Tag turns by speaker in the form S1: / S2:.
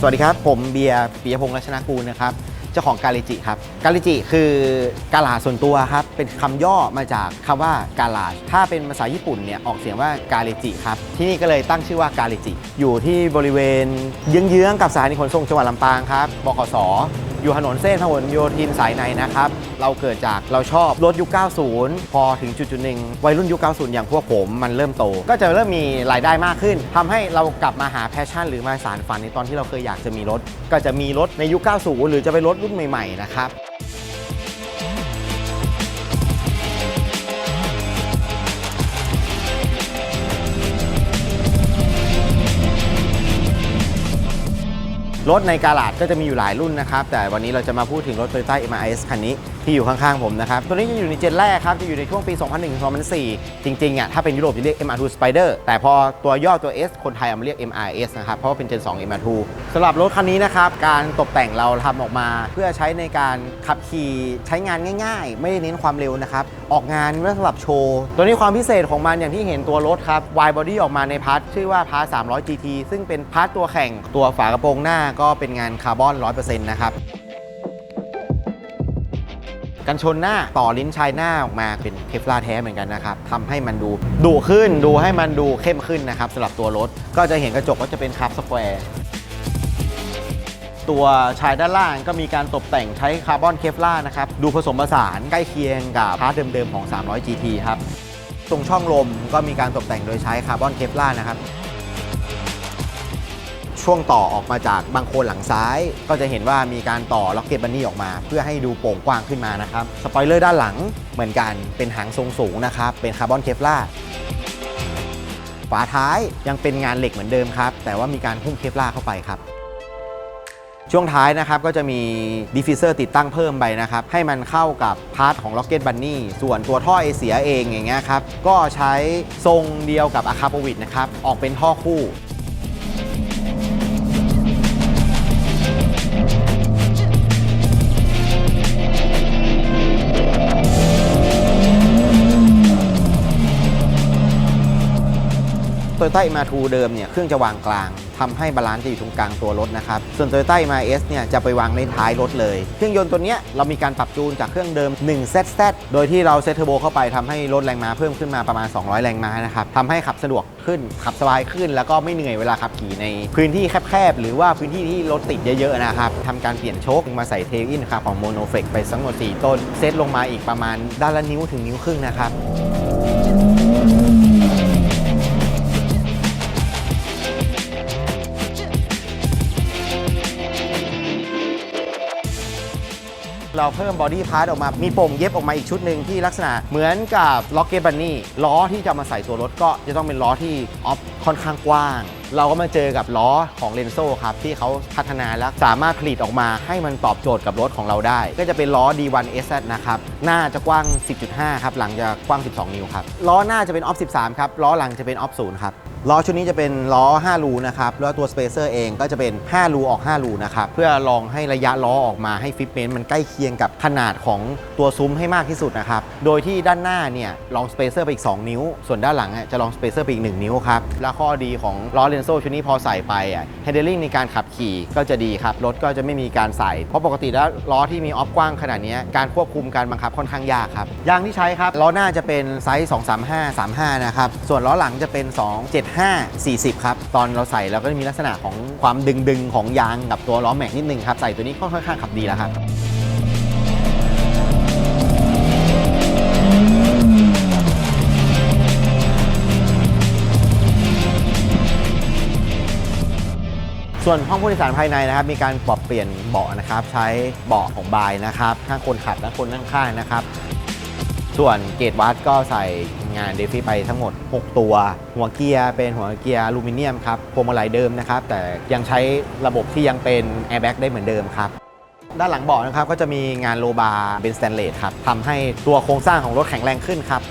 S1: สวัสดีครับ ผมเบียร์ปิยพงษ์รัชนากูลนะครับ เจ้าของกาลิจิครับ กาลิจิคือกาลาส่วนตัวครับ เป็นคำย่อมาจากคำว่ากาลาถ้าเป็นภาษาญี่ปุ่นเนี่ยออกเสียงว่ากาลิจิครับ ที่นี่ก็เลยตั้งชื่อว่ากาลิจิ อยู่ที่บริเวณเยื้องๆกับสถานีขนส่งจังหวัดลำปางครับ บขส อยู่ถนนเส้นพหลโยธินสายในนะครับ เราเกิดจากเราชอบรถยุค 90 พอถึงจุดจุดหนึ่งวัยรุ่นยุค 90 อย่างพวกผมมันเริ่มโต ก็จะเริ่มมีรายได้มากขึ้นทำให้เรากลับมาหาแพชชั่น หรือมาสารฝันในตอนที่เราเคยอยากจะมีรถ ก็จะมีรถในยุค 90 หรือจะเป็นรถรุ่นใหม่ๆนะครับ รถในกาลาดก็จะมีอยู่หลายรุ่นนะครับ แต่วันนี้เราจะมาพูดถึงรถ Toyota MRS คันนี้ที่อยู่ข้างๆผมนะครับ ตัวนี้จะอยู่ในเจนแรกครับ จะอยู่ในช่วงปี 2001-2004 จริงๆอะถ้าเป็นยุโรปจะเรียก MR2 Spider แต่พอตัวย่อตัว S คนไทยเอามาเรียก MRS นะครับ เพราะว่าเป็นเจน 2 MR2 สำหรับรถคันนี้นะครับ การตกแต่งเราทำออกมา เพื่อใช้ในการขับขี่ใช้งานง่าย ๆ ไม่ได้เน้นความเร็วนะครับออกงานเพื่อสำหรับโชว์ตัวนี้ความพิเศษของมันอย่างที่เห็นตัวรถครับ wide body ออกมาในพาร์ทชื่อว่าพาร์ท300 GT ซึ่งเป็นพาร์ทตัวแข่งตัวฝากระโปรงหน้าก็เป็นงานคาร์บอน 100%นะครับกันชนหน้าต่อลิ้นชายหน้าออกมาเป็นเคฟลาแท้เหมือนกันนะครับทำให้มันดูดุขึ้นดูให้มันดูเข้มขึ้นนะครับสำหรับตัวรถ ก็จะเห็นกระจกก็จะเป็นครับสแควร์ตัวชายด้านล่างก็มีการตกแต่งใช้คาร์บอนเคฟลานะครับ ดูผสมผสานใกล้เคียงกับพาร์ทเดิมๆของ 300 GT ครับ ตรงช่องลมก็มีการตกแต่งโดยใช้คาร์บอนเคฟลานะครับ ช่วงต่อออกมาจากบางโคนหลังซ้าย ก็จะเห็นว่ามีการต่อล็อกเก็ตบันนี่ออกมา เพื่อให้ดูโป่งกว้างขึ้นมานะครับสปอยเลอร์ด้านหลังเหมือนกันเป็นหางทรงสูงนะครับเป็นคาร์บอนเคฟลาร์ฝาท้ายยังเป็นงานเหล็กเหมือนเดิมครับ แต่ว่ามีการหุ้มเคฟลาร์เข้าไปครับช่วงท้ายนะครับก็จะมีดิฟฟิเซอร์ติดตั้งเพิ่มไปนะครับ ให้มันเข้ากับพาร์ทของ Rocket Bunny ส่วนตัวท่อเอเสียเองอย่างเงี้ยครับ ก็ใช้ทรงเดียวกับ a c a p o v i t นะครับ ออกเป็นท่อคู่ โตโยต้ามาทูเดิมเนี่ยเครื่องจะวางกลางทำให้บาลานซ์จะอยู่ตรงกลางตัวรถนะครับ ส่วนโตโยต้ามาเอสเนี่ยจะไปวางในท้ายรถเลย เครื่องยนต์ตัวเนี้ยเรามีการปรับจูนจากเครื่องเดิม 1ZZ โดยที่เราเซตเทอร์โบเข้าไปทำให้ลดแรงม้าเพิ่มขึ้นมาประมาณ 200 แรงม้านะครับทำให้ขับสะดวกขึ้นขับสบายขึ้น แล้วก็ไม่เหนื่อยเวลาขับขี่ในพื้นที่แคบๆหรือว่าพื้นที่ที่รถติดเยอะๆนะครับทำการเปลี่ยนโชคมาใส่เทลอินครับของโมโนเฟกไปทั้งหมด4ต้นเซตลงมาอีกประมาณด้านละนิ้วถึงนิ้วครึ่งนะครับ เราเพิ่มบอดี้พาร์ทออกมา มีโป่งเย็บออกมาอีกชุดหนึ่งที่ลักษณะเหมือนกับล็อกเก็ตบันนี่ล้อที่จะมาใส่ตัวรถก็จะต้องเป็นล้อที่ออฟค่อนข้างกว้าง เราก็มาเจอกับล้อของเลนโซครับที่เขาพัฒนาแล้วสามารถผลิตออกมาให้มันตอบโจทย์กับรถของเราได้ ก็จะเป็นล้อ D1S นะครับหน้าจะกว้าง 10.5 ครับ หลังจะกว้าง 12 นิ้วครับล้อหน้าจะเป็นออฟ 13 ครับล้อหลังจะเป็นออฟ 0 ครับ ล้อชุดนี้จะเป็นล้อ 5 รูนะครับ แล้วตัวสเปเซอร์เองก็จะเป็น 5 รูออก 5 รูนะครับ เพื่อลองให้ระยะล้อออกมาให้ฟิตเมนต์มันใกล้เคียงกับขนาดของตัวซุ้มให้มากที่สุดนะครับ โดยที่ด้านหน้าเนี่ยลองสเปเซอร์ไปอีก 2 นิ้ว ส่วนด้านหลังจะลองสเปเซอร์ไปอีก 1 นิ้วครับ และข้อดีของล้อเลนโซชุดนี้พอใส่ไปอะเฮดเดอร์ลิงในการขับขี่ก็จะดีครับ รถก็จะไม่มีการใส่ เพราะปกติแล้วล้อที่มีออฟกว้างขนาดนี้การควบคุมการบังคับค่อนข้างยากครับ ยางที่ใช้ครับล้อหน้าจะเป็นไซส์ 235 35 นะครับ ส่วนล้อหลังจะเป็น 2 7 40 ครับ ตอนเราใส่เราก็จะมีลักษณะของความดึงๆ ของยางกับตัวล้อแม็กนิดนึงครับ ใส่ตัวนี้ก็ค่อนข้างขับดีแล้วครับส่วนห้องผู้โดยสารภายในนะครับมีการปรับเปลี่ยนเบาะนะครับ ใช้เบาะของบายนะครับทั้งคนขับและคนนั่งข้างนะครับ ส่วนเกตวัดก็ใส่ งานเดฟี่ไปทั้งหมด 6 ตัว หัวเกียร์เป็นหัวเกียร์อลูมิเนียมครับพวงมาลัยเดิมนะครับ แต่ยังใช้ระบบที่ยังเป็นแอร์แบ็กได้เหมือนเดิมครับด้านหลังเบาะนะครับก็จะมีงานโลบาร์เป็นสแตนเลสครับทำให้ตัวโครงสร้างของรถแข็งแรงขึ้นครับ